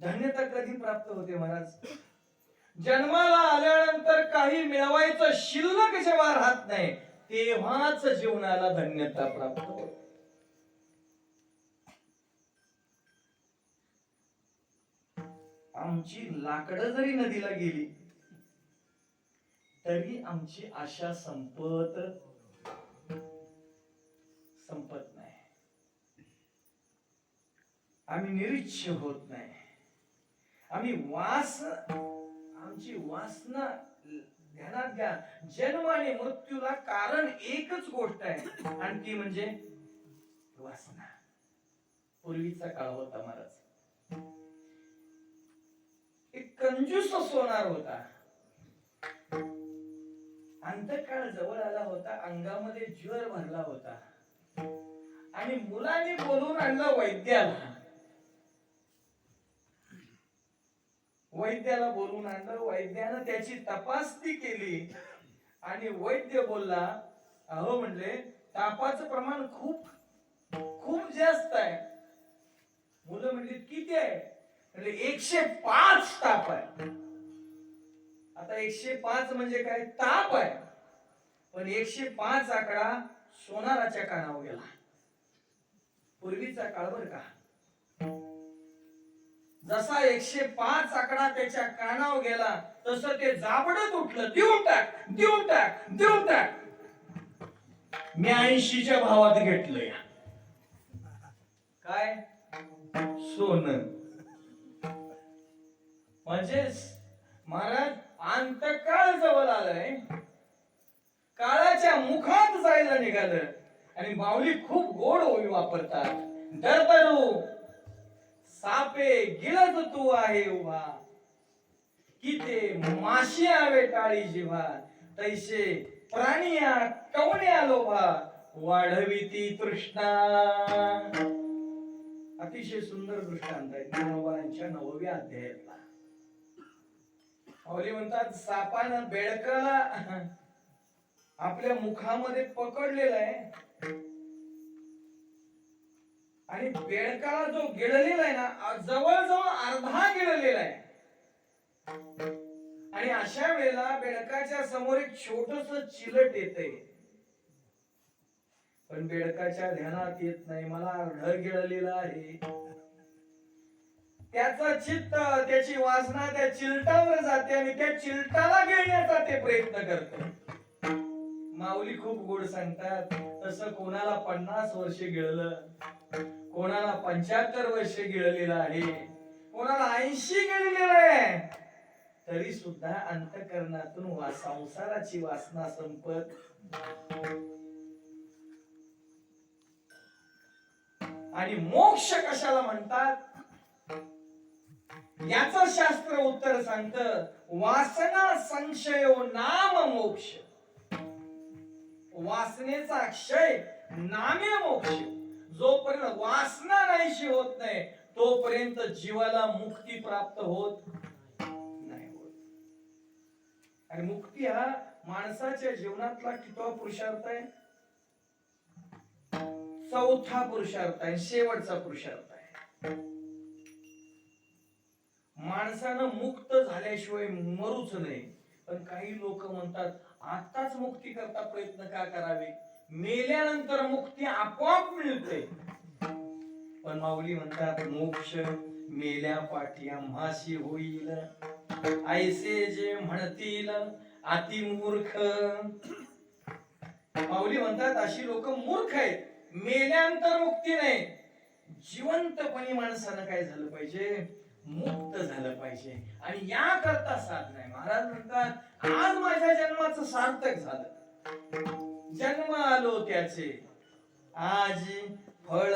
धन्यता कधी प्राप्त होते महाराज? जन्माला आल्यानंतर काही मिळवायचं शिल्लक जेव्हा राहत नाही तेव्हाच जीवनाला धन्यता प्राप्त होते. आमची लाकडं जरी नदीला गेली तरी आमची आशा संपत संपत नाही. आम्ही निरीच्छ होत नाही. आम्ही वास आमची वासना ध्यानात घ्या. जन्म आणि मृत्यूला कारण एकच गोष्ट आहे. आणि ती म्हणजे वासना. पूर्वीचा काळ होता महाराज. एक कंजूस सोनार होता. अंतकाळ जवळ आला होता अंगामध्ये ज्वर भरला होता. आणि मुलाने बोलून आणला वैद्याला. वैद्याला बोलून आणलं. वैद्यानं त्याची तपासणी केली. आणि वैद्य बोलला अहो म्हणले तापाचं प्रमाण खूप खूप जास्त आहे. मुलं म्हणली किती आहे? म्हणजे एकशे पाच ताप आहे. आता एकशे पाच म्हणजे काय? ताप आहे. पण एकशे पाच आकडा सोनाराच्या कानावर गेला. पूर्वीचा काळ बर का? जसा एकशे पाच आकडा त्याच्या कानावर गेला तसं ते जाबडत उठलं देऊन टाक देऊन टाक देऊन टाक. मी ऐंशीच्या भावात घेतलं या काय? सोन. म्हणजेच महाराज अंतकाळ जवळ आलाय. काळाच्या मुखात जायला निघालं. आणि माऊली खूप गोड ओळी वापरतात. दरदरू सापे गिळत तू आहे उभा. कि ते माशी आवे टाळी जिव्हा तैसे प्राणिया कवण्या लोभा. वाढवी ती तृष्णा. अतिशय सुंदर दृष्टांत आहे ज्ञानोबांच्या नवव्या अध्यायातला. माऊली म्हणतात सापानं बेडकाला आपल्या मुखामध्ये पकडलेलं आहे. आणि बेळकाला जो गिळलेला आहे ना जवळजवळ अर्धा गिळलेला आहे. आणि अशा वेळेला बेडकाच्या समोर एक छोटस चिलट येते पण बेडकाच्या ध्यानात येत नाही मला अर्ध गिळलेला आहे. त्याचा चित्त त्याची वासना त्या चिलटावर जाते आणि त्या चिलटाला गिळण्याचा ते प्रयत्न करतो. माऊली खूप गोड सांगतात तसं कोणाला पन्नास वर्ष गिळलं कोणाला पंच्याहत्तर वर्ष गिळलेलं आहे कोणाला ऐंशी गिळलेलं आहे तरी सुद्धा अंतकरणातून वा संसाराची वासना संपत. आणि मोक्ष कशाला म्हणतात? याच शास्त्र उत्तर सांगत वासना संशय नाम मोक्ष. वासनेचा क्षय नामे मोक्ष. जोपर्यंत वासना नाहीशी होत नाही तोपर्यंत जीवाला मुक्ती प्राप्त होत नाही होत. आणि मुक्ती हा माणसाच्या जीवनातला कितवा पुरुषार्थ आहे? चौथा पुरुषार्थ आहे शेवटचा पुरुषार्थ आहे. माणसानं मुक्त झाल्याशिवाय मरूच नाही. पण काही लोक म्हणतात आताच मुक्ती करता प्रयत्न का करावे? मेल्यानंतर मुक्ती आपोआप मिळते. पण माऊली म्हणतात मोक्ष मेल्या पाठी माशी होईल. ऐसे जे म्हणतील अति मूर्ख. माऊली म्हणतात अशी लोक मूर्ख आहेत. मेल्यानंतर मुक्ती नाही. जिवंतपणी माणसानं काय झालं पाहिजे? मुक्त झालं पाहिजे. आणि या करता साधना आहे महाराज म्हणतात आज माझ्या जन्माचं सार्थक झालं. जन्म आलो त्याचे. आज फळ